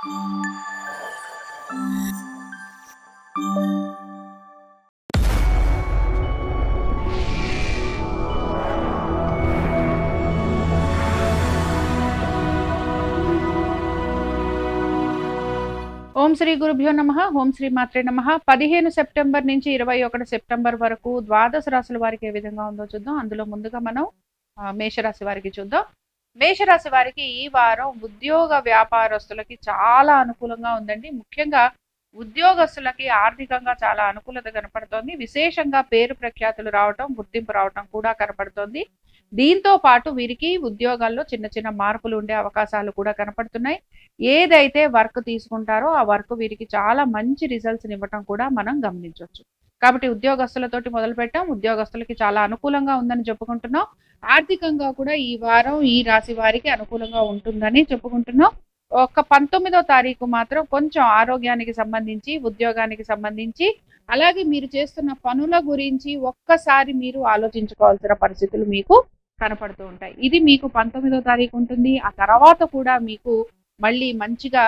ఓం శ్రీ గురుభ్యో నమ ఓం శ్రీ మాత్రే నమ. పదిహేను సెప్టెంబర్ నుంచి ఇరవై ఒకటి సెప్టెంబర్ వరకు ద్వాదశ రాశుల వారికి ఏ విధంగా ఉందో చూద్దాం. అందులో ముందుగా మనం మేషరాశి వారికి చూద్దాం. మేషరాశి వారికి ఈ వారం ఉద్యోగ వ్యాపారస్తులకి చాలా అనుకూలంగా ఉందండి. ముఖ్యంగా ఉద్యోగస్తులకి ఆర్థికంగా చాలా అనుకూలత కనపడుతోంది. విశేషంగా పేరు ప్రఖ్యాతులు రావటం గుర్తింపు రావటం కూడా కనపడుతోంది. దీంతో పాటు వీరికి ఉద్యోగాల్లో చిన్న చిన్న మార్పులు ఉండే అవకాశాలు కూడా కనపడుతున్నాయి. ఏదైతే వర్క్ తీసుకుంటారో ఆ వర్క్ వీరికి చాలా మంచి రిజల్ట్స్ ఇవ్వటం కూడా మనం గమనించవచ్చు. కాబట్టి ఉద్యోగస్తులతోటి మొదలు పెట్టాం ఉద్యోగస్తులకి చాలా అనుకూలంగా ఉందని చెప్పుకుంటున్నాం. ఆర్థికంగా కూడా ఈ వారం ఈ రాశి వారికి అనుకూలంగా ఉంటుందని చెప్పుకుంటున్నాం. ఒక పంతొమ్మిదో తారీఖు మాత్రం కొంచెం ఆరోగ్యానికి సంబంధించి ఉద్యోగానికి సంబంధించి అలాగే మీరు చేస్తున్న పనుల గురించి ఒక్కసారి మీరు ఆలోచించుకోవాల్సిన పరిస్థితులు మీకు కనపడుతూ ఉంటాయి. ఇది మీకు పంతొమ్మిదో తారీఖు ఉంటుంది. ఆ తర్వాత కూడా మీకు మళ్ళీ మంచిగా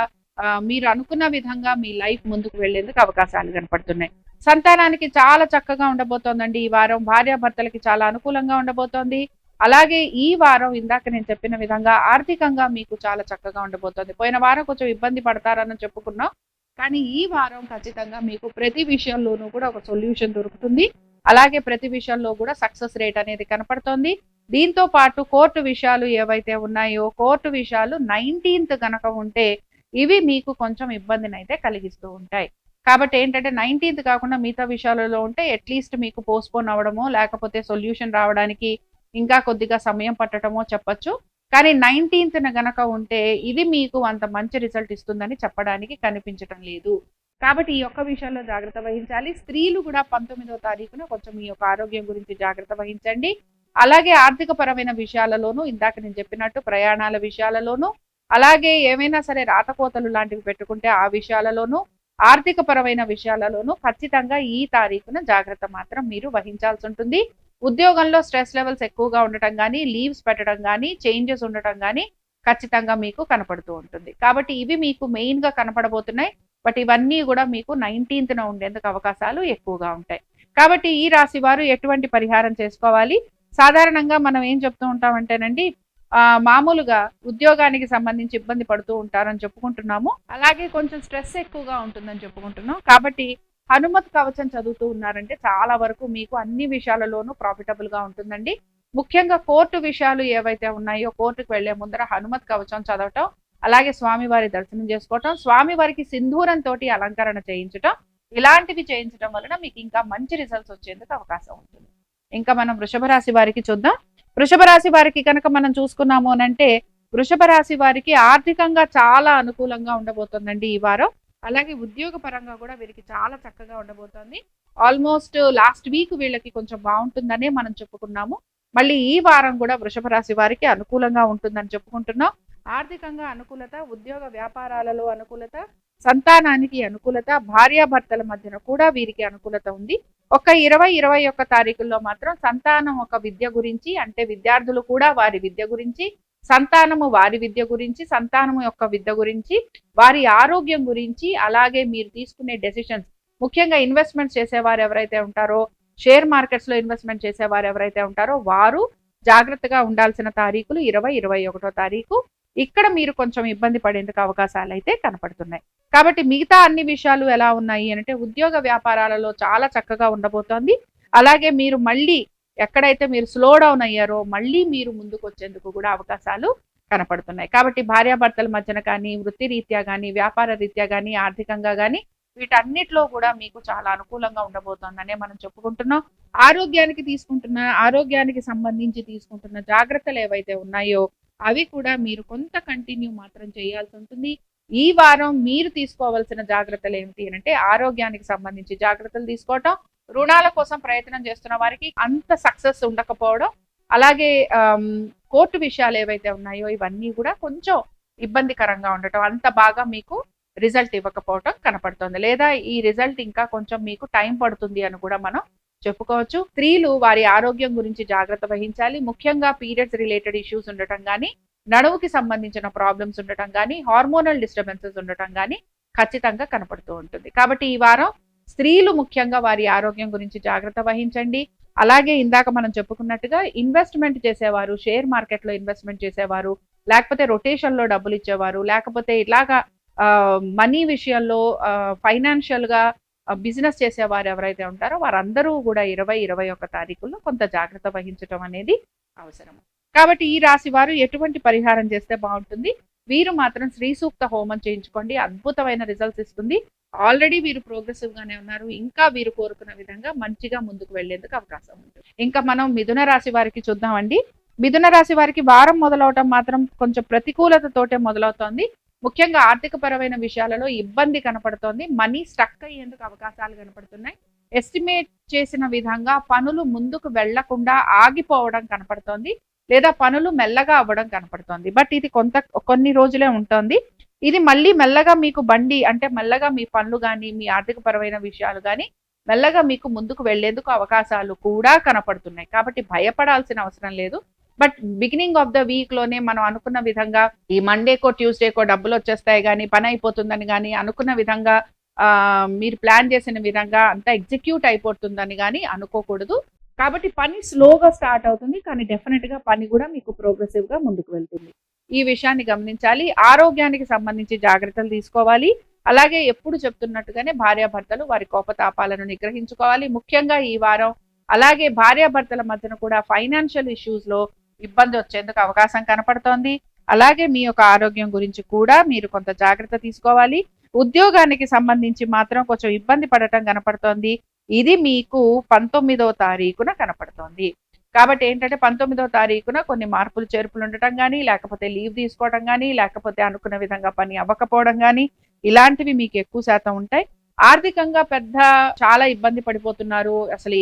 మీరు అనుకున్న విధంగా మీ లైఫ్ ముందుకు వెళ్ళేందుకు అవకాశాలు కనపడుతున్నాయి. సంతానానికి చాలా చక్కగా ఉండబోతోందండి. ఈ వారం భార్యాభర్తలకి చాలా అనుకూలంగా ఉండబోతోంది. అలాగే ఈ వారం ఇందాక నేను చెప్పిన విధంగా ఆర్థికంగా మీకు చాలా చక్కగా ఉండబోతోంది. పోయిన వారం కొంచెం ఇబ్బంది పడతారని చెప్పుకున్నాం. కానీ ఈ వారం ఖచ్చితంగా మీకు ప్రతి విషయంలోనూ కూడా ఒక సొల్యూషన్ దొరుకుతుంది. అలాగే ప్రతి విషయంలో కూడా సక్సెస్ రేట్ అనేది కనపడుతోంది. దీంతో పాటు కోర్టు విషయాలు ఏవైతే ఉన్నాయో కోర్టు విషయాలు నైన్టీన్త్ గనక ఉంటే ఇవి మీకు కొంచెం ఇబ్బందిని అయితే కలిగిస్తూ ఉంటాయి. కాబట్టి ఏంటంటే నైన్టీన్త్ కాకుండా మిగతా విషయాలలో ఉంటే అట్లీస్ట్ మీకు పోస్ట్పోన్ అవ్వడమో లేకపోతే సొల్యూషన్ రావడానికి ఇంకా కొద్దిగా సమయం పట్టడమో చెప్పచ్చు. కానీ నైన్టీన్త్న గనక ఉంటే ఇది మీకు అంత మంచి రిజల్ట్ ఇస్తుందని చెప్పడానికి కనిపించటం లేదు. కాబట్టి ఈ యొక్క విషయాల్లో జాగ్రత్త వహించాలి. స్త్రీలు కూడా పంతొమ్మిదో తారీఖున కొంచెం ఈ యొక్క ఆరోగ్యం గురించి జాగ్రత్త వహించండి. అలాగే ఆర్థిక పరమైన విషయాలలోనూ ఇందాక నేను చెప్పినట్టు ప్రయాణాల విషయాలలోనూ అలాగే ఏమైనా సరే రాతకోతలు లాంటివి పెట్టుకుంటే ఆ విషయాలలోనూ ఆర్థిక పరమైన విషయాలలోనూ ఖచ్చితంగా ఈ తారీఖున జాగ్రత్త మాత్రం మీరు వహించాల్సి ఉంటుంది. ఉద్యోగంలో స్ట్రెస్ లెవెల్స్ ఎక్కువగా ఉండటం కానీ లీవ్స్ పెట్టడం కానీ చేంజెస్ ఉండటం కానీ ఖచ్చితంగా మీకు కనపడుతూ ఉంటుంది. కాబట్టి ఇవి మీకు మెయిన్గా కనపడబోతున్నాయి. బట్ ఇవన్నీ కూడా మీకు నైన్టీన్త్న ఉండేందుకు అవకాశాలు ఎక్కువగా ఉంటాయి. కాబట్టి ఈ రాశి వారు ఎటువంటి పరిహారం చేసుకోవాలి? సాధారణంగా మనం ఏం చెప్తూ ఉంటామంటేనండి మామూలుగా ఉద్యోగానికి సంబంధించి ఇబ్బంది పడుతూ ఉంటారని చెప్పుకుంటున్నాము. అలాగే కొంచెం స్ట్రెస్ ఎక్కువగా ఉంటుందని చెప్పుకుంటున్నాం. కాబట్టి హనుమత్ కవచం చదువుతూ ఉన్నారంటే చాలా వరకు మీకు అన్ని విషయాలలోనూ ప్రాఫిటబుల్గా ఉంటుందండి. ముఖ్యంగా కోర్టు విషయాలు ఏవైతే ఉన్నాయో కోర్టుకు వెళ్ళే ముందర హనుమత్ కవచం చదవటం అలాగే స్వామివారి దర్శనం చేసుకోవటం స్వామివారికి సింధూరం తోటి అలంకరణ చేయించటం ఇలాంటివి చేయించడం వలన మీకు ఇంకా మంచి రిజల్ట్స్ వచ్చేందుకు అవకాశం ఉంటుంది. ఇంకా మనం వృషభ రాశి వారికి చూద్దాం. వృషభ రాశి వారికి కనుక మనం చూసుకున్నాము అని అంటే వృషభ రాశి వారికి ఆర్థికంగా చాలా అనుకూలంగా ఉండబోతుందండి ఈ వారం. అలాగే ఉద్యోగ పరంగా కూడా వీరికి చాలా చక్కగా ఉండబోతోంది. ఆల్మోస్ట్ లాస్ట్ వీక్ వీళ్ళకి కొంచెం బాగుంటుందనే మనం చెప్పుకున్నాము. మళ్ళీ ఈ వారం కూడా వృషభ రాశి వారికి అనుకూలంగా ఉంటుందని చెప్పుకుంటున్నాం. ఆర్థికంగా అనుకూలత ఉద్యోగ వ్యాపారాలలో అనుకూలత సంతానానికి అనుకూలత భార్యాభర్తల మధ్యన కూడా వీరికి అనుకూలత ఉంది. ఒక ఇరవై ఇరవై ఒక్క తారీఖుల్లో మాత్రం సంతానం ఒక విద్య గురించి అంటే విద్యార్థులు కూడా వారి విద్య గురించి సంతానము వారి విద్య గురించి సంతానము యొక్క విద్య గురించి వారి ఆరోగ్యం గురించి అలాగే మీరు తీసుకునే డెసిషన్స్ ముఖ్యంగా ఇన్వెస్ట్మెంట్ చేసేవారు ఎవరైతే ఉంటారో షేర్ మార్కెట్స్లో ఇన్వెస్ట్మెంట్ చేసేవారు ఎవరైతే ఉంటారో వారు జాగ్రత్తగా ఉండాల్సిన తారీఖులు ఇరవై ఇరవై ఒకటో తారీఖు. ఇక్కడ మీరు కొంచెం ఇబ్బంది పడేందుకు అవకాశాలు అయితే కనపడుతున్నాయి. కాబట్టి మిగతా అన్ని విషయాలు ఎలా ఉన్నాయి అంటే ఉద్యోగ వ్యాపారాలలో చాలా చక్కగా ఉండబోతోంది. అలాగే మీరు మళ్ళీ ఎక్కడైతే మీరు స్లో డౌన్ అయ్యారో మళ్ళీ మీరు ముందుకు వచ్చేందుకు కూడా అవకాశాలు కనపడుతున్నాయి. కాబట్టి భార్యాభర్తల మధ్యన కానీ వృత్తి రీత్యా కానీ వ్యాపార రీత్యా కానీ ఆర్థికంగా కానీ వీటన్నిటిలో కూడా మీకు చాలా అనుకూలంగా ఉండబోతోందనే మనం చెప్పుకుంటున్నాం. ఆరోగ్యానికి తీసుకుంటున్న ఆరోగ్యానికి సంబంధించి తీసుకుంటున్న జాగ్రత్తలు ఏవైతే ఉన్నాయో అవి కూడా మీరు కొంత కంటిన్యూ మాత్రం చేయాల్సి ఉంటుంది. ఈ వారం మీరు తీసుకోవాల్సిన జాగ్రత్తలు ఏమిటి అంటే ఆరోగ్యానికి సంబంధించి జాగ్రత్తలు తీసుకోవటం రుణాల కోసం ప్రయత్నం చేస్తున్న వారికి అంత సక్సెస్ ఉండకపోవడం అలాగే కోర్టు విషయాలు ఏవైతే ఉన్నాయో ఇవన్నీ కూడా కొంచెం ఇబ్బందికరంగా ఉండటం అంత బాగా మీకు రిజల్ట్ ఇవ్వకపోవటం కనపడుతుంది. లేదా ఈ రిజల్ట్ ఇంకా కొంచెం మీకు టైం పడుతుంది అని కూడా మనం చెప్పుకోవచ్చు. స్త్రీలు వారి ఆరోగ్యం గురించి జాగ్రత్త వహించాలి. ముఖ్యంగా పీరియడ్స్ రిలేటెడ్ ఇష్యూస్ ఉండటం కానీ నడువుకి సంబంధించిన ప్రాబ్లమ్స్ ఉండటం కానీ హార్మోనల్ డిస్టర్బెన్సెస్ ఉండటం కానీ ఖచ్చితంగా కనపడుతూ ఉంటుంది. కాబట్టి ఈ వారం స్త్రీలు ముఖ్యంగా వారి ఆరోగ్యం గురించి జాగ్రత్త వహించండి. అలాగే ఇందాక మనం చెప్పుకున్నట్టుగా ఇన్వెస్ట్మెంట్ చేసేవారు షేర్ మార్కెట్లో ఇన్వెస్ట్మెంట్ చేసేవారు లేకపోతే రొటేషన్లో డబ్బులు ఇచ్చేవారు లేకపోతే ఇలాగా మనీ విషయంలో ఫైనాన్షియల్గా బిజినెస్ చేసేవారు ఎవరైతే ఉంటారో వారందరూ కూడా ఇరవై ఇరవై ఒక తారీఖుల్లో కొంత జాగ్రత్త వహించడం అనేది అవసరం. కాబట్టి ఈ రాశి వారు ఎటువంటి పరిహారం చేస్తే బాగుంటుంది? వీరు మాత్రం శ్రీ సూక్త హోమం చేయించుకోండి. అద్భుతమైన రిజల్ట్స్ ఇస్తుంది. ఆల్రెడీ వీరు ప్రోగ్రెసివ్ గానే ఉన్నారు. ఇంకా వీరు కోరుకున్న విధంగా మంచిగా ముందుకు వెళ్ళేందుకు అవకాశం ఉంటుంది ఇంకా మనం మిథున రాశి వారికి చూద్దామండి. మిథున రాశి వారికి వారం మొదలవటం మాత్రం కొంచెం ప్రతికూలతతోటే మొదలవుతోంది. ముఖ్యంగా ఆర్థిక పరమైన విషయాలలో ఇబ్బంది కనపడుతోంది. మనీ స్టక్ అయ్యేందుకు అవకాశాలు కనపడుతున్నాయి. ఎస్టిమేట్ చేసిన విధంగా పనులు ముందుకు వెళ్ళకుండా ఆగిపోవడం కనపడుతోంది. లేదా పనులు మెల్లగా అవ్వడం కనపడుతోంది. బట్ ఇది కొంత కొన్ని రోజులే ఉంటుంది. ఇది మళ్ళీ మెల్లగా మీకు బండి అంటే మెల్లగా మీ పనులు కానీ మీ ఆర్థిక పరమైన విషయాలు కానీ మెల్లగా మీకు ముందుకు వెళ్ళేందుకు అవకాశాలు కూడా కనపడుతున్నాయి. కాబట్టి భయపడాల్సిన అవసరం లేదు. బట్ బిగినింగ్ ఆఫ్ ద వీక్లోనే మనం అనుకున్న విధంగా ఈ మండేకో ట్యూస్డేకో డబ్బులు వచ్చేస్తాయి కానీ పని అయిపోతుందని కానీ అనుకున్న విధంగా మీరు ప్లాన్ చేసిన విధంగా అంతా ఎగ్జిక్యూట్ అయిపోతుందని కానీ అనుకోకూడదు. కాబట్టి పని స్లోగా స్టార్ట్ అవుతుంది కానీ డెఫినెట్గా పని కూడా మీకు ప్రోగ్రెసివ్గా ముందుకు వెళ్తుంది. ఈ విషయాన్ని గమనించాలి. ఆరోగ్యానికి సంబంధించి జాగ్రత్తలు తీసుకోవాలి. అలాగే ఎప్పుడు చెప్తున్నట్టుగానే భార్యాభర్తలు వారి కోపతాపాలను నిగ్రహించుకోవాలి. ముఖ్యంగా ఈ వారం అలాగే భార్యాభర్తల మధ్యన కూడా ఫైనాన్షియల్ ఇష్యూస్లో ఇబ్బంది వచ్చేందుకు అవకాశం కనపడుతోంది. అలాగే మీ యొక్క ఆరోగ్యం గురించి కూడా మీరు కొంత జాగ్రత్త తీసుకోవాలి. ఉద్యోగానికి సంబంధించి మాత్రం కొంచెం ఇబ్బంది పడటం కనపడుతోంది. ఇది మీకు పంతొమ్మిదవ తారీఖున కనపడుతోంది. కాబట్టి ఏంటంటే పంతొమ్మిదవ తారీఖున కొన్ని మార్పులు చేర్పులు ఉండటం కానీ లేకపోతే లీవ్ తీసుకోవడం కానీ లేకపోతే అనుకున్న విధంగా పని అవ్వకపోవడం కానీ ఇలాంటివి మీకు ఎక్కువ శాతం ఉంటాయి. ఆర్థికంగా పెద్ద చాలా ఇబ్బంది పడిపోతున్నారు. అసలు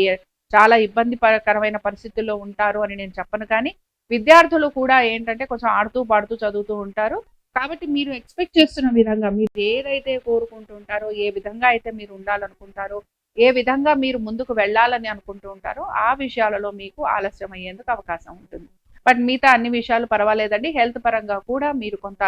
చాలా ఇబ్బందికరమైన పరిస్థితుల్లో ఉంటారు అని నేను చెప్పను కానీ విద్యార్థులు కూడా ఏంటంటే కొంచెం ఆడుతూ పాడుతూ చదువుతూ ఉంటారు. కాబట్టి మీరు ఎక్స్పెక్ట్ చేస్తున్న విధంగా మీరు ఏదైతే కోరుకుంటూ ఉంటారో ఏ విధంగా అయితే మీరు ఉండాలనుకుంటారో ఏ విధంగా మీరు ముందుకు వెళ్ళాలని అనుకుంటూ ఉంటారో ఆ విషయాలలో మీకు ఆలస్యం అయ్యేందుకు అవకాశం ఉంటుంది. బట్ మిగతా అన్ని విషయాలు పర్వాలేదండి. హెల్త్ పరంగా కూడా మీరు కొంత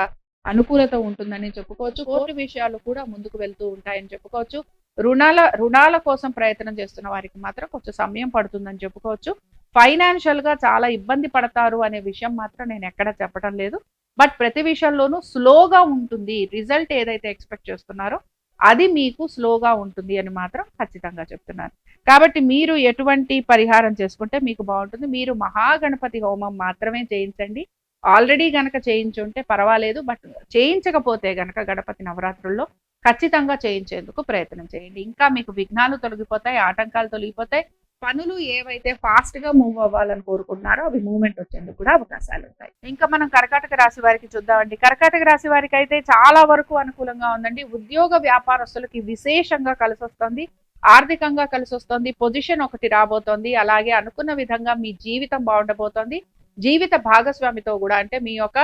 అనుకూలత ఉంటుందని చెప్పుకోవచ్చు. కోర్టు విషయాలు కూడా ముందుకు వెళ్తూ ఉంటాయని చెప్పుకోవచ్చు. రుణాల రుణాల కోసం ప్రయత్నం చేస్తున్న వారికి మాత్రం కొంచెం సమయం పడుతుందని చెప్పుకోవచ్చు. ఫైనాన్షియల్గా చాలా ఇబ్బంది పడతారు అనే విషయం మాత్రం నేను ఎక్కడ చెప్పడం లేదు. బట్ ప్రతి విషయంలోనూ స్లోగా ఉంటుంది. రిజల్ట్ ఏదైతే ఎక్స్పెక్ట్ చేస్తున్నారో అది మీకు స్లోగా ఉంటుంది అని మాత్రం ఖచ్చితంగా చెప్తున్నాను. కాబట్టి మీరు ఎటువంటి పరిహారం చేసుకుంటే మీకు బాగుంటుంది. మీరు మహాగణపతి హోమం మాత్రమే చేయించండి. ఆల్రెడీ గనక చేయించుంటే పర్వాలేదు. బట్ చేయించకపోతే గనక గణపతి నవరాత్రుల్లో ఖచ్చితంగా చేయించేందుకు ప్రయత్నం చేయండి. ఇంకా మీకు విఘ్నాలు తొలగిపోతాయి ఆటంకాలు తొలగిపోతాయి. పనులు ఏవైతే ఫాస్ట్గా మూవ్ అవ్వాలని కోరుకుంటున్నారో అవి మూవ్మెంట్ వచ్చేందుకు కూడా అవకాశాలు ఉంటాయి. ఇంకా మనం కర్కాటక రాశి వారికి చూద్దామండి. కర్కాటక రాశి వారికి అయితే చాలా వరకు అనుకూలంగా ఉందండి. ఉద్యోగ వ్యాపారస్తులకి విశేషంగా కలిసి వస్తుంది ఆర్థికంగా కలిసి వస్తుంది పొజిషన్ ఒకటి రాబోతోంది. అలాగే అనుకున్న విధంగా మీ జీవితం బాగుండబోతోంది. జీవిత భాగస్వామితో కూడా అంటే మీ యొక్క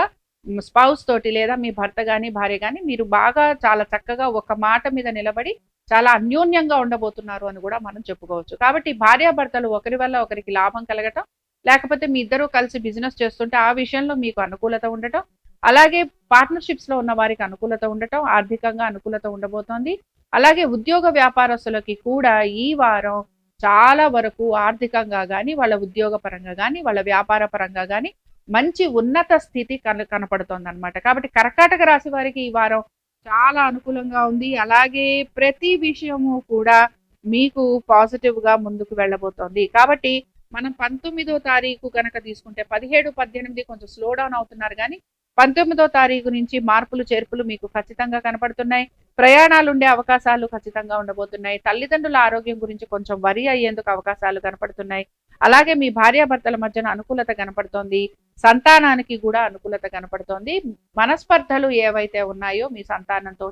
స్పౌస్ తోటి లేదా మీ భర్త కానీ భార్య కానీ మీరు బాగా చాలా చక్కగా ఒక మాట మీద నిలబడి చాలా అన్యోన్యంగా ఉండబోతున్నారు అని కూడా మనం చెప్పుకోవచ్చు. కాబట్టి భార్యాభర్తలు ఒకరి వల్ల ఒకరికి లాభం కలగటం లేకపోతే మీ ఇద్దరు కలిసి బిజినెస్ చేస్తుంటే ఆ విషయంలో మీకు అనుకూలత ఉండటం అలాగే పార్ట్నర్షిప్స్లో ఉన్న వారికి అనుకూలత ఉండటం ఆర్థికంగా అనుకూలత ఉండబోతోంది. అలాగే ఉద్యోగ వ్యాపారస్తులకి కూడా ఈ వారం చాలా వరకు ఆర్థికంగా కానీ వాళ్ళ ఉద్యోగ పరంగా కానీ వాళ్ళ వ్యాపార పరంగా కానీ మంచి ఉన్నత స్థితి కన కనపడుతోంది అనమాట కాబట్టి కర్కాటక రాశి వారికి ఈ వారం చాలా అనుకూలంగా ఉంది. అలాగే ప్రతి విషయము కూడా మీకు పాజిటివ్గా ముందుకు వెళ్ళబోతోంది. కాబట్టి మనం పంతొమ్మిదో తారీఖు కనుక తీసుకుంటే పదిహేడు పద్దెనిమిది కొంచెం స్లో డౌన్ అవుతున్నారు కానీ పంతొమ్మిదో తారీఖు నుంచి మార్పులు చేర్పులు మీకు ఖచ్చితంగా కనపడుతున్నాయి. ప్రయాణాలు ఉండే అవకాశాలు ఖచ్చితంగా ఉండబోతున్నాయి. తల్లిదండ్రుల ఆరోగ్యం గురించి కొంచెం వరి అయ్యేందుకు అవకాశాలు కనపడుతున్నాయి. అలాగే మీ భార్యాభర్తల మధ్యన అనుకూలత కనపడుతోంది. సంతానానికి కూడా అనుకూలత కనపడుతోంది. మనస్పర్ధలు ఏవైతే ఉన్నాయో మీ సంతానంతో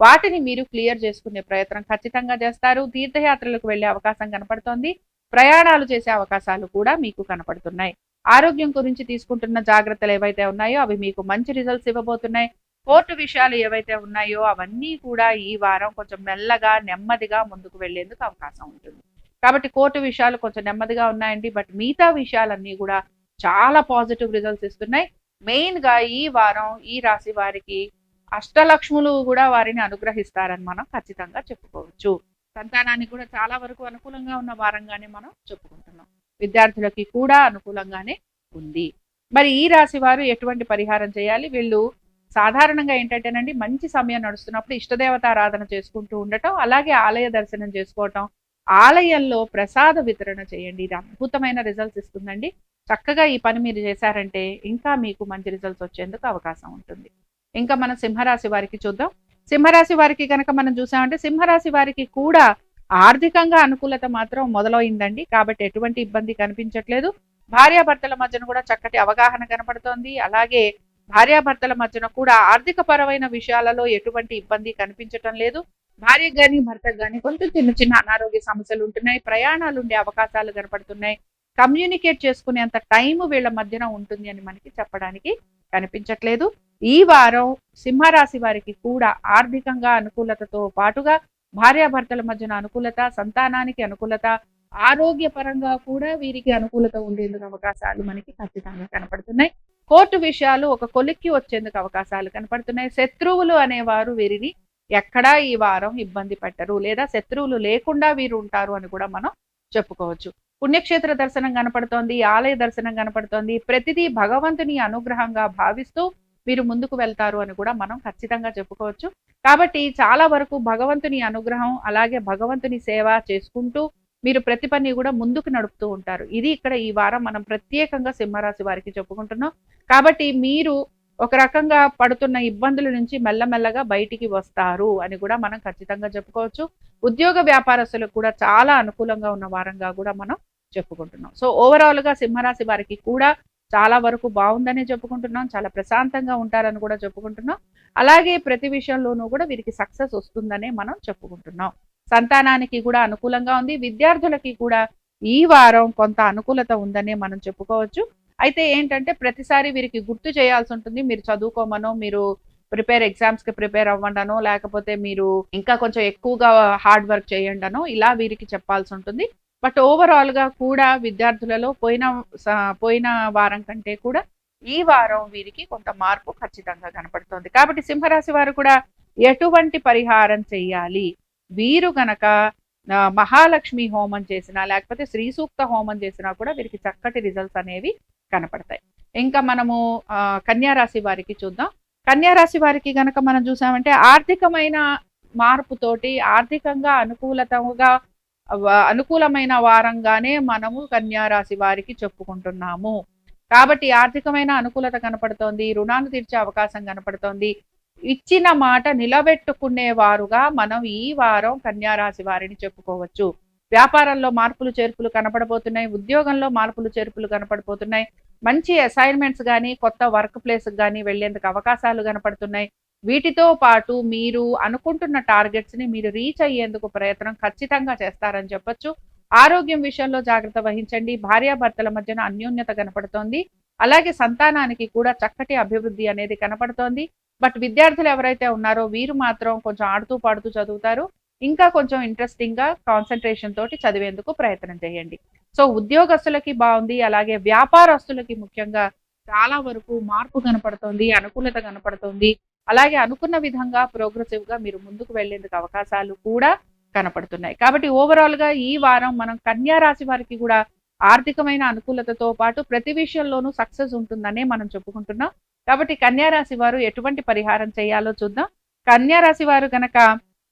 వాటిని మీరు క్లియర్ చేసుకునే ప్రయత్నం ఖచ్చితంగా చేస్తారు. తీర్థయాత్రలకు వెళ్ళే అవకాశం కనపడుతోంది. ప్రయాణాలు చేసే అవకాశాలు కూడా మీకు కనపడుతున్నాయి. ఆరోగ్యం గురించి తీసుకుంటున్న జాగ్రత్తలు ఏవైతే ఉన్నాయో అవి మీకు మంచి రిజల్ట్స్ ఇవ్వబోతున్నాయి. కోర్టు విషయాలు ఏవైతే ఉన్నాయో అవన్నీ కూడా ఈ వారం కొంచెం మెల్లగా నెమ్మదిగా ముందుకు వెళ్ళేందుకు అవకాశం ఉంటుంది. కాబట్టి కోర్టు విషయాలు కొంచెం నెమ్మదిగా ఉన్నాయండి. బట్ మిగతా విషయాలన్నీ కూడా చాలా పాజిటివ్ రిజల్ట్స్ ఇస్తున్నాయి. మెయిన్గా ఈ వారం ఈ రాశి వారికి అష్టలక్ష్ములు కూడా వారిని అనుగ్రహిస్తారని మనం ఖచ్చితంగా చెప్పుకోవచ్చు. సంతానానికి కూడా చాలా వరకు అనుకూలంగా ఉన్న వారంగానే మనం చెప్పుకుంటున్నాం. విద్యార్థులకి కూడా అనుకూలంగానే ఉంది. మరి ఈ రాశి వారు ఎటువంటి పరిహారం చేయాలి? వీళ్ళు సాధారణంగా ఏంటంటేనండి మంచి సమయం నడుస్తున్నప్పుడు ఇష్టదేవత ఆరాధన చేసుకుంటూ ఉండటం అలాగే ఆలయ దర్శనం చేసుకోవటం ఆలయంలో ప్రసాద వితరణ చేయండి. ఇది అద్భుతమైన రిజల్ట్స్ ఇస్తుందండి. చక్కగా ఈ పని మీరు చేశారంటే ఇంకా మీకు మంచి రిజల్ట్స్ వచ్చేందుకు అవకాశం ఉంటుంది. ఇంకా మనం సింహరాశి వారికి చూద్దాం. సింహరాశి వారికి కనుక మనం చూసామంటే సింహరాశి వారికి కూడా ఆర్థికంగా అనుకూలత మాత్రం మొదలైందండి. కాబట్టి ఎటువంటి ఇబ్బంది కనిపించట్లేదు. భార్యాభర్తల మధ్యన కూడా చక్కటి అవగాహన కనపడుతోంది. అలాగే భార్యాభర్తల మధ్యన కూడా ఆర్థిక పరమైన విషయాలలో ఎటువంటి ఇబ్బంది కనిపించటం లేదు. భార్యకు గాని భర్తకు గాని కొంచెం చిన్న చిన్న అనారోగ్య సమస్యలు ఉంటున్నాయి ప్రయాణాలు ఉండే అవకాశాలు కనపడుతున్నాయి. కమ్యూనికేట్ చేసుకునేంత టైం వీళ్ళ మధ్యన ఉంటుంది అని మనకి చెప్పడానికి కనిపించట్లేదు. ఈ వారం సింహరాశి వారికి కూడా ఆర్థికంగా అనుకూలతతో పాటుగా భార్యాభర్తల మధ్యన అనుకూలత సంతానానికి అనుకూలత ఆరోగ్యపరంగా కూడా వీరికి అనుకూలత ఉండేందుకు అవకాశాలు మనకి ఖచ్చితంగా కనపడుతున్నాయి. కోర్టు విషయాలు ఒక కొలిక్కి వచ్చేందుకు అవకాశాలు కనపడుతున్నాయి. శత్రువులు అనేవారు వీరిని ఎక్కడా ఈ వారం ఇబ్బంది పెట్టరు లేదా శత్రువులు లేకుండా వీరు ఉంటారు అని కూడా మనం చెప్పుకోవచ్చు. పుణ్యక్షేత్ర దర్శనం కనపడుతోంది ఆలయ దర్శనం కనపడుతోంది ప్రతిదీ భగవంతుని అనుగ్రహంగా భావిస్తూ మీరు ముందుకు వెళ్తారు అని కూడా మనం ఖచ్చితంగా చెప్పుకోవచ్చు. కాబట్టి చాలా వరకు భగవంతుని అనుగ్రహం అలాగే భగవంతుని సేవ చేసుకుంటూ మీరు ప్రతి పని కూడా ముందుకు నడుపుతూ ఉంటారు. ఇది ఇక్కడ ఈ వారం మనం ప్రత్యేకంగా సింహరాశి వారికి చెప్పుకుంటున్నాం. కాబట్టి మీరు ఒక రకంగా పడుతున్న ఇబ్బందుల నుంచి మెల్లమెల్లగా బయటికి వస్తారు అని కూడా మనం ఖచ్చితంగా చెప్పుకోవచ్చు. ఉద్యోగ వ్యాపారస్తులకు కూడా చాలా అనుకూలంగా ఉన్న వారంగా కూడా మనం చెప్పుకుంటున్నాం. సో ఓవరాల్గా సింహరాశి వారికి కూడా చాలా వరకు బాగుందని చెప్పుకుంటున్నాం. చాలా ప్రశాంతంగా ఉంటారని కూడా చెప్పుకుంటున్నాం. అలాగే ప్రతి విషయంలోనూ కూడా వీరికి సక్సెస్ వస్తుందనే మనం చెప్పుకుంటున్నాం. సంతానానికి కూడా అనుకూలంగా ఉంది. విద్యార్థులకి కూడా ఈ వారం కొంత అనుకూలత ఉందనే మనం చెప్పుకోవచ్చు. అయితే ఏంటంటే ప్రతిసారి వీరికి గుర్తు చేయాల్సి ఉంటుంది. మీరు చదువుకోమనో మీరు ప్రిపేర్ ఎగ్జామ్స్కి ప్రిపేర్ అవ్వండనో లేకపోతే మీరు ఇంకా కొంచెం ఎక్కువగా హార్డ్ వర్క్ చేయండనో ఇలా వీరికి చెప్పాల్సి ఉంటుంది. బట్ ఓవరాల్గా కూడా విద్యార్థులలో పోయిన స- పోయిన వారం కంటే కూడా ఈ వారం వీరికి కొంత మార్పు ఖచ్చితంగా కనపడుతుంది. కాబట్టి సింహరాశి వారు కూడా ఎటువంటి పరిహారం చెయ్యాలి? వీరు గనక మహాలక్ష్మి హోమం చేసినా లేకపోతే శ్రీ సూక్త హోమం చేసినా కూడా వీరికి చక్కటి రిజల్ట్స్ అనేవి కనపడతాయి. ఇంకా మనము కన్యారాశి వారికి చూద్దాం. కన్యారాశి వారికి గనక మనం చూసామంటే ఆర్థికమైన మార్పుతోటి ఆర్థికంగా అనుకూలతగా అనుకూలమైన వారంగానే మనము కన్యారాశి వారికి చెప్పుకుంటున్నాము. కాబట్టి ఆర్థికమైన అనుకూలత కనపడుతోంది రుణాలు తీర్చే అవకాశం కనపడుతోంది. ఇచ్చిన మాట నిలబెట్టుకునే వారుగా మనం ఈ వారం కన్యారాశి వారిని చెప్పుకోవచ్చు. వ్యాపారంలో మార్పులు చేర్పులు కనపడబోతున్నాయి ఉద్యోగంలో మార్పులు చేర్పులు కనపడబోతున్నాయి. మంచి అసైన్మెంట్స్ కానీ కొత్త వర్క్ ప్లేస్ కానీ వెళ్ళేందుకు అవకాశాలు కనపడుతున్నాయి. వీటితో పాటు మీరు అనుకుంటున్న టార్గెట్స్ని మీరు రీచ్ అయ్యేందుకు ప్రయత్నం ఖచ్చితంగా చేస్తారని చెప్పొచ్చు. ఆరోగ్యం విషయంలో జాగ్రత్త వహించండి. భార్యాభర్తల మధ్యన అన్యోన్యత కనపడుతోంది. అలాగే సంతానానికి కూడా చక్కటి అభివృద్ధి అనేది కనపడుతోంది. బట్ విద్యార్థులు ఎవరైతే ఉన్నారో వీరు మాత్రం కొంచెం ఆడుతూ పాడుతూ చదువుతారు. ఇంకా కొంచెం ఇంట్రెస్టింగ్గా కాన్సన్ట్రేషన్ తోటి చదివేందుకు ప్రయత్నం చేయండి. సో ఉద్యోగస్తులకి బాగుంది అలాగే వ్యాపారస్తులకి ముఖ్యంగా చాలా వరకు మార్పు కనపడుతుంది అనుకూలత కనపడుతుంది. అలాగే అనుకున్న విధంగా ప్రోగ్రెసివ్గా మీరు ముందుకు వెళ్ళేందుకు అవకాశాలు కూడా కనపడుతున్నాయి. కాబట్టి ఓవరాల్గా ఈ వారం మనం కన్యా రాశి వారికి కూడా ఆర్థికమైన అనుకూలతతో పాటు ప్రతి విషయంలోనూ సక్సెస్ ఉంటుందనే మనం చెప్పుకుంటున్నాం. కాబట్టి కన్యా రాశి వారు ఎటువంటి పరిహారం చేయాలో చూద్దాం. కన్యా రాశి వారు కనుక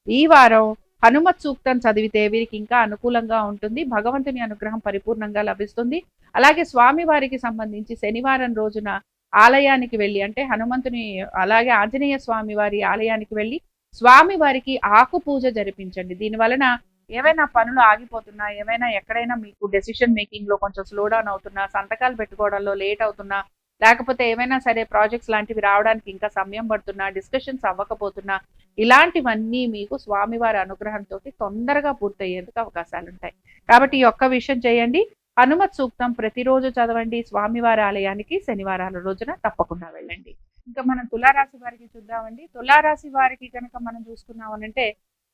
ఈ వారం హనుమత్ సూక్తం చదివితే వీరికి ఇంకా అనుకూలంగా ఉంటుంది. భగవంతుని అనుగ్రహం పరిపూర్ణంగా లభిస్తుంది. అలాగే స్వామి వారికి సంబంధించి శనివారం రోజున ఆలయానికి వెళ్ళి అంటే హనుమంతుని అలాగే ఆంజనేయ స్వామి వారి ఆలయానికి వెళ్ళి స్వామి వారికి ఆకు పూజ జరిపించండి. దీని వలన ఏవైనా పనులు ఆగిపోతున్నా ఏవైనా ఎక్కడైనా మీకు డెసిషన్ మేకింగ్లో కొంచెం స్లో డౌన్ అవుతున్నా సంతకాలు పెట్టుకోవడంలో లేట్ అవుతున్నా లేకపోతే ఏమైనా సరే ప్రాజెక్ట్స్ లాంటివి రావడానికి ఇంకా సమయం పడుతున్నా డిస్కషన్స్ అవ్వకపోతున్నా ఇలాంటివన్నీ మీకు స్వామివారి అనుగ్రహంతో తొందరగా పూర్తయ్యేందుకు అవకాశాలు ఉంటాయి కాబట్టి ఈ ఒక్క విషయం చేయండి. హనుమత్ సూక్తం ప్రతిరోజు చదవండి. స్వామివారి ఆలయానికి శనివారాల రోజున తప్పకుండా వెళ్ళండి. ఇంకా మనం తులారాశి వారికి చూద్దామండి. తులారాశి వారికి కనుక మనం చూసుకున్నామనంటే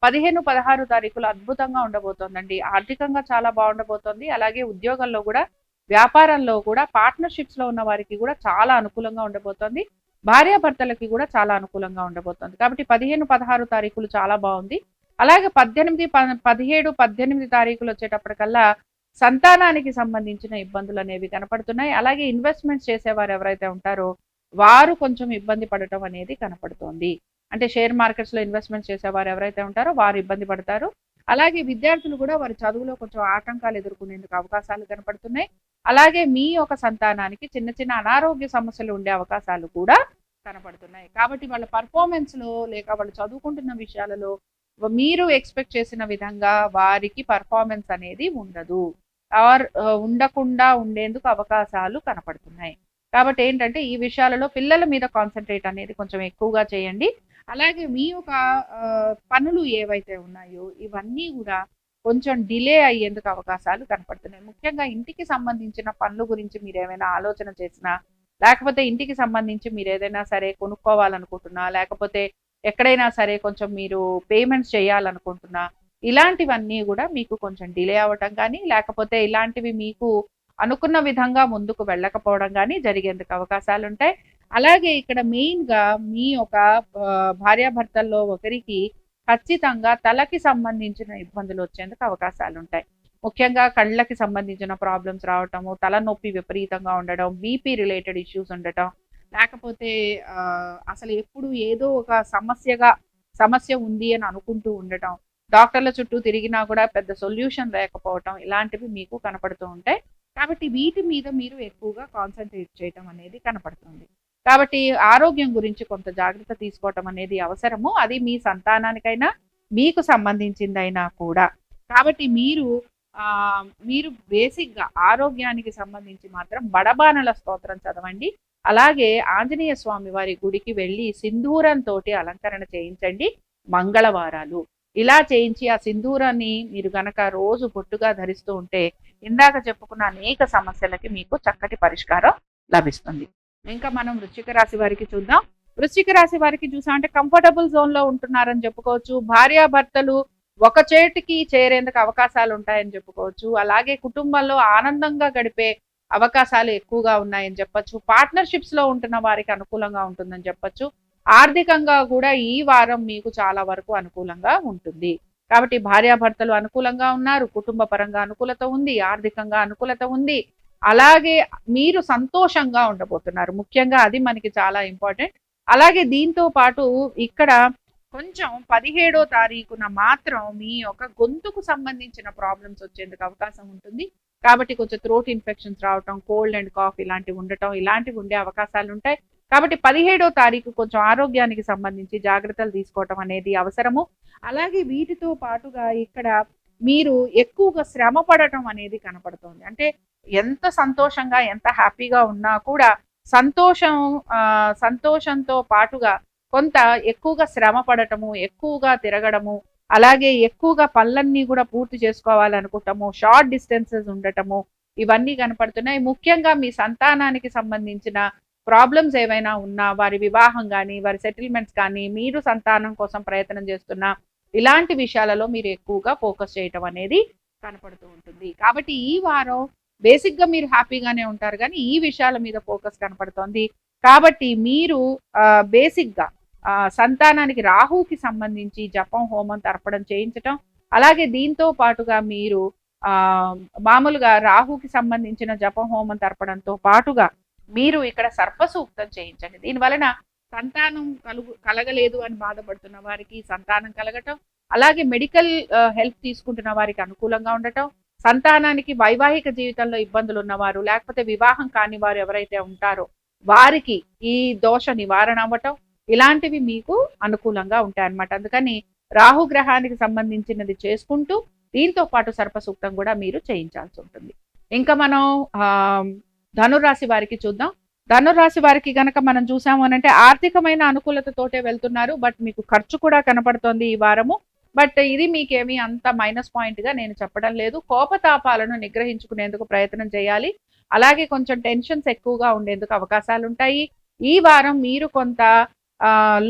పదిహేను పదహారు తారీఖులు అద్భుతంగా ఉండబోతోందండి. ఆర్థికంగా చాలా బాగుండబోతోంది. అలాగే ఉద్యోగంలో కూడా వ్యాపారంలో కూడా పార్ట్నర్షిప్స్లో ఉన్న వారికి కూడా చాలా అనుకూలంగా ఉండబోతోంది. భార్యాభర్తలకి కూడా చాలా అనుకూలంగా ఉండబోతోంది. కాబట్టి పదిహేను పదహారు తారీఖులు చాలా బాగుంది. అలాగే పద్దెనిమిది ప- పదిహేడు పద్దెనిమిది తారీఖులు వచ్చేటప్పటికల్లా సంతానానికి సంబంధించిన ఇబ్బందులు అనేవి కనపడుతున్నాయి. అలాగే ఇన్వెస్ట్మెంట్స్ చేసేవారు ఎవరైతే ఉంటారో వారు కొంచెం ఇబ్బంది పడటం అనేది కనపడుతోంది. అంటే షేర్ మార్కెట్స్లో ఇన్వెస్ట్మెంట్ చేసేవారు ఎవరైతే ఉంటారో వారు ఇబ్బంది పడతారు. అలాగే విద్యార్థులు కూడా వారి చదువులో కొంచెం ఆటంకాలు ఎదుర్కొనేందుకు అవకాశాలు కనపడుతున్నాయి. అలాగే మీ యొక్క సంతానానికి చిన్న చిన్న అనారోగ్య సమస్యలు ఉండే అవకాశాలు కూడా కనపడుతున్నాయి. కాబట్టి వాళ్ళ పర్ఫార్మెన్స్లో లేక వాళ్ళు చదువుకుంటున్న విషయాలలో మీరు ఎక్స్పెక్ట్ చేసిన విధంగా వారికి పర్ఫార్మెన్స్ అనేది ఉండదు. ఆర్ ఉండకుండా ఉండేందుకు అవకాశాలు కనపడుతున్నాయి. కాబట్టి ఏంటంటే ఈ విషయాలలో పిల్లల మీద కాన్సన్ట్రేట్ అనేది కొంచెం ఎక్కువగా చేయండి. అలాగే మీ యొక్క పనులు ఏవైతే ఉన్నాయో ఇవన్నీ కూడా కొంచెం డిలే అయ్యేందుకు అవకాశాలు కనపడుతున్నాయి. ముఖ్యంగా ఇంటికి సంబంధించిన పనుల గురించి మీరు ఏమైనా ఆలోచన చేసినా లేకపోతే ఇంటికి సంబంధించి మీరు ఏదైనా సరే కొనుక్కోవాలనుకుంటున్నా లేకపోతే ఎక్కడైనా సరే కొంచెం మీరు పేమెంట్స్ చేయాలనుకుంటున్నా ఇలాంటివన్నీ కూడా మీకు కొంచెం డిలే అవ్వటం కానీ లేకపోతే ఇలాంటివి మీకు అనుకున్న విధంగా ముందుకు వెళ్ళకపోవడం కానీ జరిగేందుకు అవకాశాలు ఉంటాయి అలాగే ఇక్కడ మెయిన్గా మీ ఒక భార్యాభర్తల్లో ఒకరికి ఖచ్చితంగా తలకి సంబంధించిన ఇబ్బందులు వచ్చేందుకు అవకాశాలు ఉంటాయి ముఖ్యంగా కళ్ళకి సంబంధించిన ప్రాబ్లమ్స్ రావటము తలనొప్పి విపరీతంగా ఉండడం బీపీ రిలేటెడ్ ఇష్యూస్ ఉండటం లేకపోతే అసలు ఎప్పుడు ఏదో ఒక సమస్యగా సమస్య ఉంది అని అనుకుంటూ ఉండటం డాక్టర్ల చుట్టూ తిరిగినా కూడా పెద్ద సొల్యూషన్ లేకపోవటం ఇలాంటివి మీకు కనపడుతూ ఉంటాయి. కాబట్టి వీటి మీద మీరు ఎక్కువగా కాన్సన్ట్రేట్ చేయటం అనేది కనపడుతుంది. కాబట్టి ఆరోగ్యం గురించి కొంత జాగ్రత్త తీసుకోవటం అనేది అవసరము. అది మీ సంతానానికైనా మీకు సంబంధించిందైనా కూడా. కాబట్టి మీరు ఆ మీరు బేసిక్గా ఆరోగ్యానికి సంబంధించి మాత్రం బడబానల స్తోత్రం చదవండి. అలాగే ఆంజనేయ స్వామి వారి గుడికి వెళ్ళి సింధూరంతో అలంకరణ చేయించండి మంగళవారాలు. ఇలా చేయించి ఆ సింధూరాన్ని మీరు గనక రోజు పొట్టుగా ధరిస్తూ ఉంటే ఇందాక చెప్పుకున్న అనేక సమస్యలకి మీకు చక్కటి పరిష్కారం లభిస్తుంది. ఇంకా మనం వృశ్చిక రాశి వారికి చూద్దాం. వృశ్చిక రాశి వారికి చూసామంటే కంఫర్టబుల్ జోన్లో ఉంటున్నారని చెప్పుకోవచ్చు. భార్యాభర్తలు ఒక చేటికి చేరేందుకు అవకాశాలు ఉంటాయని చెప్పుకోవచ్చు. అలాగే కుటుంబంలో ఆనందంగా గడిపే అవకాశాలు ఎక్కువగా ఉన్నాయని చెప్పొచ్చు. పార్ట్నర్షిప్స్లో ఉంటున్న వారికి అనుకూలంగా ఉంటుందని చెప్పచ్చు. ఆర్థికంగా కూడా ఈ వారం మీకు చాలా వరకు అనుకూలంగా ఉంటుంది. కాబట్టి భార్యాభర్తలు అనుకూలంగా ఉన్నారు. కుటుంబ పరంగా అనుకూలత ఉంది. ఆర్థికంగా అనుకూలత ఉంది. అలాగే మీరు సంతోషంగా ఉండబోతున్నారు. ముఖ్యంగా అది మనకి చాలా ఇంపార్టెంట్. అలాగే దీంతో పాటు ఇక్కడ కొంచెం పదిహేడో తారీఖున మాత్రం మీ యొక్క గొంతుకు సంబంధించిన ప్రాబ్లమ్స్ వచ్చేందుకు అవకాశం ఉంటుంది. కాబట్టి కొంచెం థ్రోట్ ఇన్ఫెక్షన్స్ రావటం కోల్డ్ అండ్ కాఫ్ ఇలాంటివి ఉండటం ఇలాంటివి ఉండే అవకాశాలు ఉంటాయి. కాబట్టి పదిహేడో తారీఖు కొంచెం ఆరోగ్యానికి సంబంధించి జాగ్రత్తలు తీసుకోవటం అనేది అవసరము. అలాగే వీటితో పాటుగా ఇక్కడ మీరు ఎక్కువగా శ్రమ పడటం అనేది కనపడుతుంది. అంటే ఎంత సంతోషంగా ఎంత హ్యాపీగా ఉన్నా కూడా సంతోషం సంతోషంతో పాటుగా కొంత ఎక్కువగా శ్రమ పడటము ఎక్కువగా తిరగడము అలాగే ఎక్కువగా పనులన్నీ కూడా పూర్తి చేసుకోవాలనుకుంటాము. షార్ట్ డిస్టెన్సెస్ ఉండటము ఇవన్నీ కనపడుతున్నాయి. ముఖ్యంగా మీ సంతానానికి సంబంధించిన ప్రాబ్లమ్స్ ఏవైనా ఉన్నా వారి వివాహం కానీ వారి సెటిల్మెంట్స్ కానీ మీరు సంతానం కోసం ప్రయత్నం చేస్తున్నా ఇలాంటి విషయాలలో మీరు ఎక్కువగా ఫోకస్ చేయటం అనేది కనపడుతూ ఉంటుంది. కాబట్టి ఈ వారం బేసిక్గా మీరు హ్యాపీగానే ఉంటారు కానీ ఈ విషయాల మీద ఫోకస్ కనపడుతోంది. కాబట్టి మీరు బేసిక్గా సంతానానికి రాహుకి సంబంధించి జపం హోమం తర్పడం చేయించటం అలాగే దీంతో పాటుగా మీరు ఆ మామూలుగా రాహుకి సంబంధించిన జపం హోమం తర్పడంతో పాటుగా మీరు ఇక్కడ సర్పసూక్తం చేయించండి. దీని వలన సంతానం కలుగు కలగలేదు అని బాధపడుతున్న వారికి సంతానం కలగటం అలాగే మెడికల్ హెల్ప్ తీసుకుంటున్న వారికి అనుకూలంగా ఉండటం సంతానానికి వైవాహిక జీవితంలో ఇబ్బందులు ఉన్నవారు లేకపోతే వివాహం కాని వారు ఎవరైతే ఉంటారో వారికి ఈ దోష నివారణ అవ్వటం ఇలాంటివి మీకు అనుకూలంగా ఉంటాయి అన్నమాట అందుకని రాహు గ్రహానికి సంబంధించినది చేసుకుంటూ దీంతో పాటు సర్పసూక్తం కూడా మీరు చేయించాల్సి ఉంటుంది. ఇంకా మనం ఆ ధనురాశి వారికి చూద్దాం. ధనురాశి వారికి గనక మనం చూసాము అని అంటే ఆర్థికమైన అనుకూలతతోటే వెళ్తున్నారు బట్ మీకు ఖర్చు కూడా కనపడుతోంది ఈ వారము. బట్ ఇది మీకేమీ అంత మైనస్ పాయింట్గా నేను చెప్పడం లేదు. కోపతాపాలను నిగ్రహించుకునేందుకు ప్రయత్నం చేయాలి. అలాగే కొంచెం టెన్షన్స్ ఎక్కువగా ఉండేందుకు అవకాశాలు ఉంటాయి ఈ వారం మీరు కొంత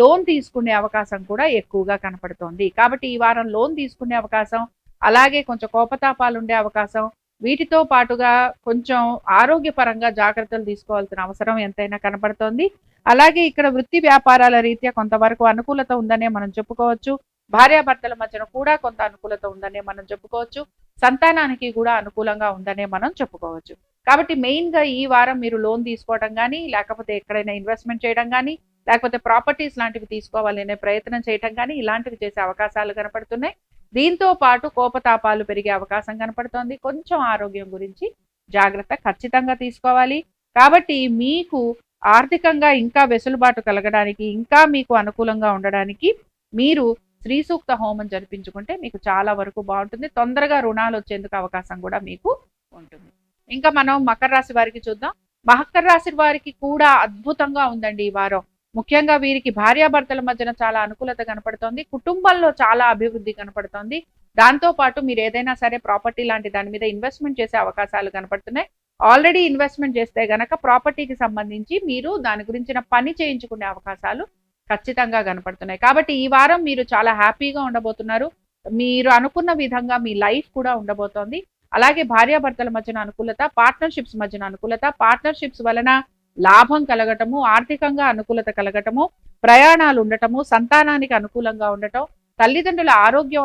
లోన్ తీసుకునే అవకాశం కూడా ఎక్కువగా కనపడుతోంది. కాబట్టి ఈ వారం లోన్ తీసుకునే అవకాశం అలాగే కొంచెం కోపతాపాలు ఉండే అవకాశం వీటితో పాటుగా కొంచెం ఆరోగ్యపరంగా జాగ్రత్తలు తీసుకోవాల్సిన అవసరం ఎంతైనా కనపడుతోంది. అలాగే ఇక్కడ వృత్తి వ్యాపారాల రీత్యా కొంతవరకు అనుకూలత ఉందనే మనం చెప్పుకోవచ్చు. భార్యాభర్తల మధ్యన కూడా కొంత అనుకూలత ఉందనే మనం చెప్పుకోవచ్చు. సంతానానికి కూడా అనుకూలంగా ఉందనే మనం చెప్పుకోవచ్చు. కాబట్టి మెయిన్గా ఈ వారం మీరు లోన్ తీసుకోవడం కానీ లేకపోతే ఎక్కడైనా ఇన్వెస్ట్మెంట్ చేయడం కానీ లేకపోతే ప్రాపర్టీస్ లాంటివి తీసుకోవాలనే ప్రయత్నం చేయడం కానీ ఇలాంటివి చేసే అవకాశాలు కనపడుతున్నాయి. దీంతో పాటు కోపతాపాలు పెరిగే అవకాశం కనపడుతోంది. కొంచెం ఆరోగ్యం గురించి జాగ్రత్త ఖచ్చితంగా తీసుకోవాలి. కాబట్టి మీకు ఆర్థికంగా ఇంకా వెసులుబాటు కలగడానికి ఇంకా మీకు అనుకూలంగా ఉండడానికి మీరు శ్రీ సూక్త హోమం జరిపించుకుంటే మీకు చాలా వరకు బాగుంటుంది. తొందరగా రుణాలు వచ్చేందుకు అవకాశం కూడా మీకు ఉంటుంది. ఇంకా మనం మకర రాశి వారికి చూద్దాం. మకర రాశి వారికి కూడా అద్భుతంగా ఉందండి ఈ వారం. ముఖ్యంగా వీరికి భార్యాభర్తల మధ్యన చాలా అనుకూలత కనపడుతోంది. కుటుంబంలో చాలా అభివృద్ధి కనపడుతోంది. దాంతో పాటు మీరు ఏదైనా సరే ప్రాపర్టీ లాంటి దాని మీద ఇన్వెస్ట్మెంట్ చేసే అవకాశాలు కనపడుతున్నాయి. ఆల్రెడీ ఇన్వెస్ట్మెంట్ చేస్తే గనక ప్రాపర్టీకి సంబంధించి మీరు దాని గురించిన పని చేయించుకునే అవకాశాలు ఖచ్చితంగా కనపడుతున్నాయి. కాబట్టి ఈ వారం మీరు చాలా హ్యాపీగా ఉండబోతున్నారు. మీరు అనుకున్న విధంగా మీ లైఫ్ కూడా ఉండబోతోంది. అలాగే భార్యాభర్తల మధ్యన అనుకూలత పార్ట్నర్షిప్స్ మధ్యన అనుకూలత పార్ట్నర్షిప్స్ వలన లాభం కలగటము ఆర్థికంగా అనుకూలత కలగటము ప్రయాణాలు ఉండటము సంతానానికి అనుకూలంగా ఉండటం తల్లిదండ్రుల ఆరోగ్యం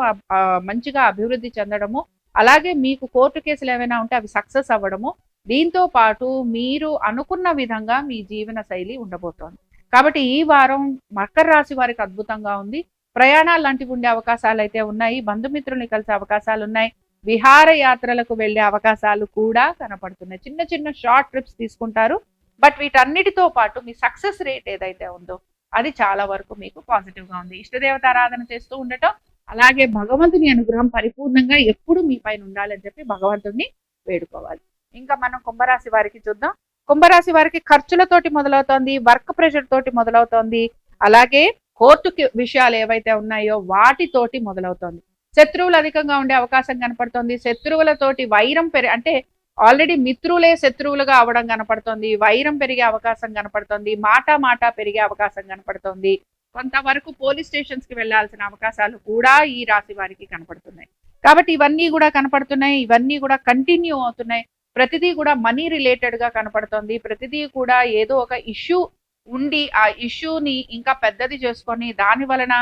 మంచిగా అభివృద్ధి చెందడము అలాగే మీకు కోర్టు కేసులు ఏమైనా ఉంటే అవి సక్సెస్ అవ్వడము దీంతో పాటు మీరు అనుకున్న విధంగా మీ జీవన శైలి ఉండబోతోంది. కాబట్టి ఈ వారం మకర రాశి వారికి అద్భుతంగా ఉంది. ప్రయాణాలు లాంటివి ఉండే అవకాశాలు అయితే ఉన్నాయి. బంధుమిత్రుల్ని కలిసే అవకాశాలు ఉన్నాయి. విహారయాత్రలకు వెళ్ళే అవకాశాలు కూడా కనపడుతున్నాయి. చిన్న చిన్న షార్ట్ ట్రిప్స్ తీసుకుంటారు. బట్ వీటన్నిటితో పాటు మీ సక్సెస్ రేట్ ఏదైతే ఉందో అది చాలా వరకు మీకు పాజిటివ్గా ఉంది. ఇష్టదేవత ఆరాధన చేస్తూ ఉండటం అలాగే భగవంతుని అనుగ్రహం పరిపూర్ణంగా ఎప్పుడు మీ పైన ఉండాలని చెప్పి భగవంతుడిని వేడుకోవాలి. ఇంకా మనం కుంభరాశి వారికి చూద్దాం. కుంభరాశి వారికి ఖర్చులతోటి మొదలవుతోంది వర్క్ ప్రెషర్ తోటి మొదలవుతోంది. అలాగే కోర్టు విషయాలు ఏవైతే ఉన్నాయో వాటితోటి మొదలవుతోంది. శత్రువులు అధికంగా ఉండే అవకాశం కనపడుతోంది. శత్రువులతోటి వైరం పెరి అంటే ఆల్రెడీ మిత్రులే శత్రువులుగా అవడం కనపడుతోంది. వైరం పెరిగే అవకాశం కనపడుతోంది. మాట మాట పెరిగే అవకాశం కనపడుతోంది. కొంతవరకు పోలీస్ స్టేషన్స్కి వెళ్ళాల్సిన అవకాశాలు కూడా ఈ రాశి వారికి కనపడుతున్నాయి. కాబట్టి ఇవన్నీ కూడా కనపడుతున్నాయి. ఇవన్నీ కూడా కంటిన్యూ అవుతున్నాయి. ప్రతిదీ కూడా మనీ రిలేటెడ్గా కనపడుతోంది. ప్రతిదీ కూడా ఏదో ఒక ఇష్యూ ఉండి ఆ ఇష్యూని ఇంకా పెద్దది చేసుకొని దాని వలన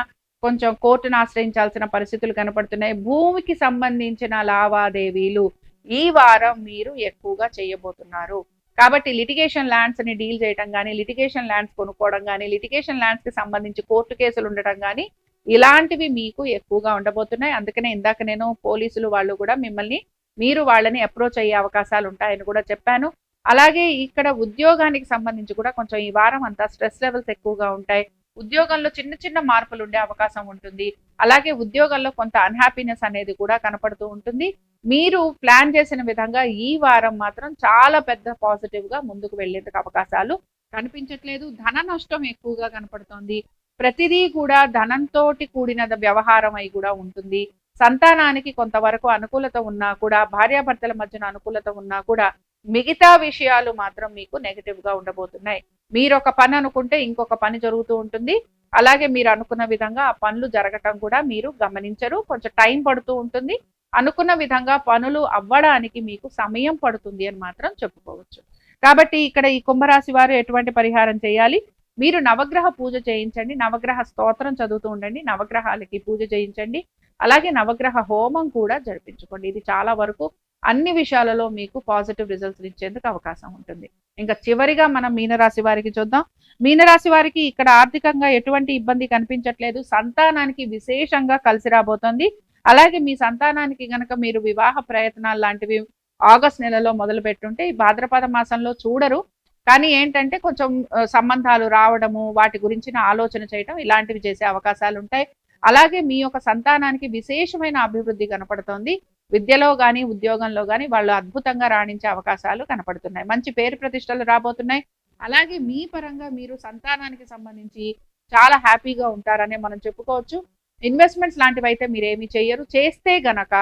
కొంచెం కోర్టును ఆశ్రయించాల్సిన పరిస్థితులు కనపడుతున్నాయి. భూమికి సంబంధించిన లావాదేవీలు ఈ వారం మీరు ఎక్కువగా చేయబోతున్నారు. కాబట్టి లిటిగేషన్ ల్యాండ్స్ని డీల్ చేయడం కానీ లిటిగేషన్ ల్యాండ్స్ కొనుక్కోవడం కానీ లిటిగేషన్ ల్యాండ్స్కి సంబంధించి కోర్టు కేసులు ఉండటం కానీ ఇలాంటివి మీకు ఎక్కువగా ఉండబోతున్నాయి. అందుకనే ఇందాక నేను పోలీసులు వాళ్ళు కూడా మిమ్మల్ని మీరు వాళ్ళని అప్రోచ్ అయ్యే అవకాశాలు ఉంటాయని కూడా చెప్పాను. అలాగే ఇక్కడ ఉద్యోగానికి సంబంధించి కూడా కొంచెం ఈ వారం అంతా స్ట్రెస్ లెవెల్స్ ఎక్కువగా ఉంటాయి. ఉద్యోగంలో చిన్న చిన్న మార్పులు ఉండే అవకాశం ఉంటుంది. అలాగే ఉద్యోగంలో కొంత అన్హ్యాపీనెస్ అనేది కూడా కనపడుతూ ఉంటుంది. మీరు ప్లాన్ చేసిన విధంగా ఈ వారం మాత్రం చాలా పెద్ద పాజిటివ్గా ముందుకు వెళ్ళేందుకు అవకాశాలు కనిపించట్లేదు. ధన నష్టం ఎక్కువగా కనపడుతోంది. ప్రతిదీ కూడా ధనంతో కూడిన వ్యవహారం అయి కూడా ఉంటుంది. సంతానానికి కొంతవరకు అనుకూలత ఉన్నా కూడా భార్యాభర్తల మధ్యన అనుకూలత ఉన్నా కూడా మిగతా విషయాలు మాత్రం మీకు నెగిటివ్గా ఉండబోతున్నాయి. మీరు ఒక పని అనుకుంటే ఇంకొక పని జరుగుతూ ఉంటుంది. అలాగే మీరు అనుకున్న విధంగా ఆ పనులు జరగటం కూడా మీరు గమనించరు. కొంచెం టైం పడుతూ ఉంటుంది. అనుకున్న విధంగా పనులు అవ్వడానికి మీకు సమయం పడుతుంది అని మాత్రం చెప్పుకోవచ్చు. కాబట్టి ఇక్కడ ఈ కుంభరాశి వారు ఎటువంటి పరిహారం చేయాలి? మీరు నవగ్రహ పూజ చేయించండి. నవగ్రహ స్తోత్రం చదువుతూ ఉండండి. నవగ్రహాలకి పూజ చేయించండి. అలాగే నవగ్రహ హోమం కూడా జరిపించుకోండి. ఇది చాలా వరకు అన్ని విషయాలలో మీకు పాజిటివ్ రిజల్ట్స్ ఇచ్చేందుకు అవకాశం ఉంటుంది. ఇంకా చివరిగా మనం మీనరాశి వారికి చూద్దాం. మీనరాశి వారికి ఇక్కడ ఆర్థికంగా ఎటువంటి ఇబ్బంది కనిపించట్లేదు. సంతానానికి విశేషంగా కలిసి రాబోతోంది. అలాగే మీ సంతానానికి గనక మీరు వివాహ ప్రయత్నాలు లాంటివి ఆగస్ట్ నెలలో మొదలు పెట్టుంటే ఈ భాద్రపద మాసంలో చూడరు. కానీ ఏంటంటే కొంచెం సంబంధాలు రావడము వాటి గురించిన ఆలోచన చేయటం ఇలాంటివి చేసే అవకాశాలు ఉంటాయి. అలాగే మీ యొక్క సంతానానికి విశేషమైన అభివృద్ధి కనపడుతోంది. విద్యలో కానీ ఉద్యోగంలో కానీ వాళ్ళు అద్భుతంగా రాణించే అవకాశాలు కనపడుతున్నాయి. మంచి పేరు ప్రతిష్టలు రాబోతున్నాయి. అలాగే మీ పరంగా మీరు సంతానానికి సంబంధించి చాలా హ్యాపీగా ఉంటారనే మనం చెప్పుకోవచ్చు. ఇన్వెస్ట్మెంట్స్ లాంటివి అయితే మీరు ఏమి చేయరు చేస్తే గనక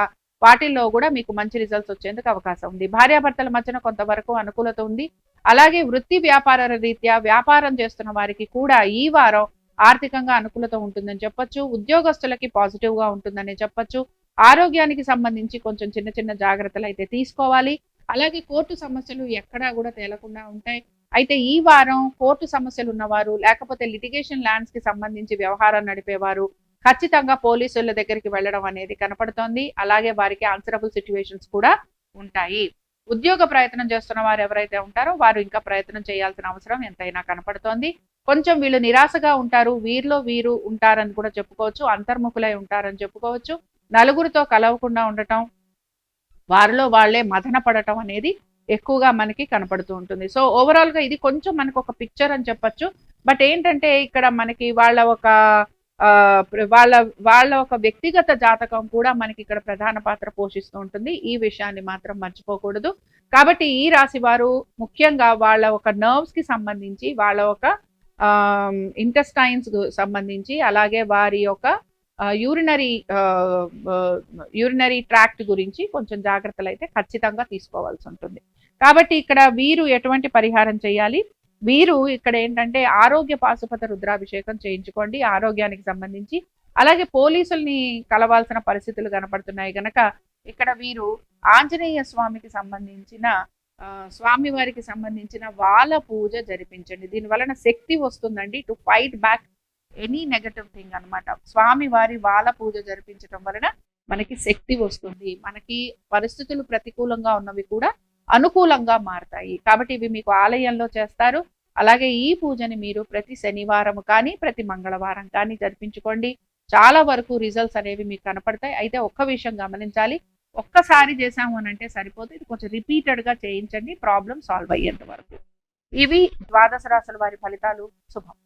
వాటిల్లో కూడా మీకు మంచి రిజల్ట్స్ వచ్చేందుకు అవకాశం ఉంది. భార్యాభర్తల మధ్యన కొంతవరకు అనుకూలత ఉంది. అలాగే వృత్తి వ్యాపార రీత్యా వ్యాపారం చేస్తున్న వారికి కూడా ఈ వారం ఆర్థికంగా అనుకూలత ఉంటుందని చెప్పొచ్చు ఉద్యోగస్తులకి పాజిటివ్గా ఉంటుందని చెప్పొచ్చు ఆరోగ్యానికి సంబంధించి కొంచెం చిన్న చిన్న జాగ్రత్తలు అయితే తీసుకోవాలి. అలాగే కోర్టు సమస్యలు ఎక్కడా కూడా తేలకుండా ఉంటాయి. అయితే ఈ వారం కోర్టు సమస్యలు ఉన్నవారు లేకపోతే లిటిగేషన్ ల్యాండ్స్కి సంబంధించి వ్యవహారం నడిపేవారు ఖచ్చితంగా పోలీసుల దగ్గరికి వెళ్ళడం అనేది కనపడుతోంది. అలాగే వారికి ఆన్సరబుల్ సిచ్యువేషన్స్ కూడా ఉంటాయి. ఉద్యోగ ప్రయత్నం చేస్తున్న వారు ఎవరైతే ఉంటారో వారు ఇంకా ప్రయత్నం చేయాల్సిన అవసరం ఎంతైనా కనపడుతోంది. కొంచెం వీళ్ళు నిరాశగా ఉంటారు వీరిలో వీరు ఉంటారని కూడా చెప్పుకోవచ్చు అంతర్ముఖులై ఉంటారని చెప్పుకోవచ్చు. నలుగురితో కలవకుండా ఉండటం వారిలో వాళ్ళే మదన పడటం అనేది ఎక్కువగా మనకి కనపడుతూ ఉంటుంది. సో ఓవరాల్గా ఇది కొంచెం మనకు ఒక పిక్చర్ అని చెప్పొచ్చు. బట్ ఏంటంటే ఇక్కడ మనకి వాళ్ళ ఒక వాళ్ళ వాళ్ళ ఒక వ్యక్తిగత జాతకం కూడా మనకి ఇక్కడ ప్రధాన పాత్ర పోషిస్తూ ఉంటుంది. ఈ విషయాన్ని మాత్రం మర్చిపోకూడదు. కాబట్టి ఈ రాశి వారు ముఖ్యంగా వాళ్ళ ఒక నర్వ్స్కి సంబంధించి వాళ్ళ ఒక ఇంటెస్టైన్స్ సంబంధించి అలాగే వారి యొక్క యూరినరీ యూరినరీ ట్రాక్ట్ గురించి కొంచెం జాగ్రత్తలు అయితే ఖచ్చితంగా తీసుకోవాల్సి ఉంటుంది. కాబట్టి ఇక్కడ వీరు ఎటువంటి పరిహారం చేయాలి? వీరు ఇక్కడ ఏంటంటే ఆరోగ్య పాశుపత రుద్రాభిషేకం చేయించుకోండి ఆరోగ్యానికి సంబంధించి. అలాగే పోలీసుల్ని కలవాల్సిన పరిస్థితులు కనపడుతున్నాయి గనక ఇక్కడ వీరు ఆంజనేయ స్వామికి సంబంధించిన స్వామివారికి సంబంధించిన వాళ్ళ పూజ జరిపించండి. దీని వలన శక్తి వస్తుందండి to fight back any negative thing అనమాట స్వామివారి వాళ్ళ పూజ జరిపించడం వలన మనకి శక్తి వస్తుంది. మనకి పరిస్థితులు ప్రతికూలంగా ఉన్నవి కూడా అనుకూలంగా మారతాయి. కాబట్టి ఇవి మీకు ఆలయంలో చేస్తారు. అలాగే ఈ పూజని మీరు ప్రతి శనివారం కానీ ప్రతి మంగళవారం కానీ జరిపించుకోండి. చాలా వరకు రిజల్ట్స్ అనేవి మీకు కనపడతాయి. అయితే ఒక్క విషయం గమనించాలి. ఒక్కసారి చేసాము అని అంటే సరిపోతే ఇది కొంచెం రిపీటెడ్గా చేయించండి. ప్రాబ్లం సాల్వ్ అయ్యేంత వరకు. ఇవి ద్వాదశ రాశుల వారి ఫలితాలు. శుభం.